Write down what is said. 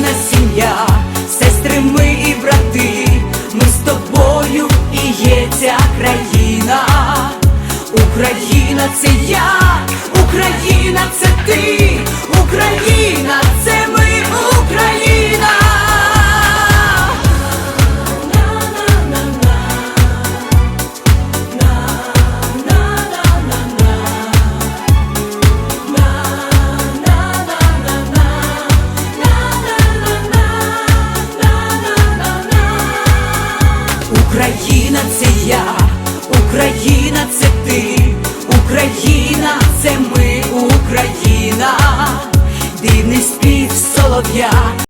єдина сім'я, сестри ми і брати, ми з тобою і є ця країна, Україна це я, Україна це. Україна це я, Україна це ти, Україна це ми, Україна, дивний спів солов'я.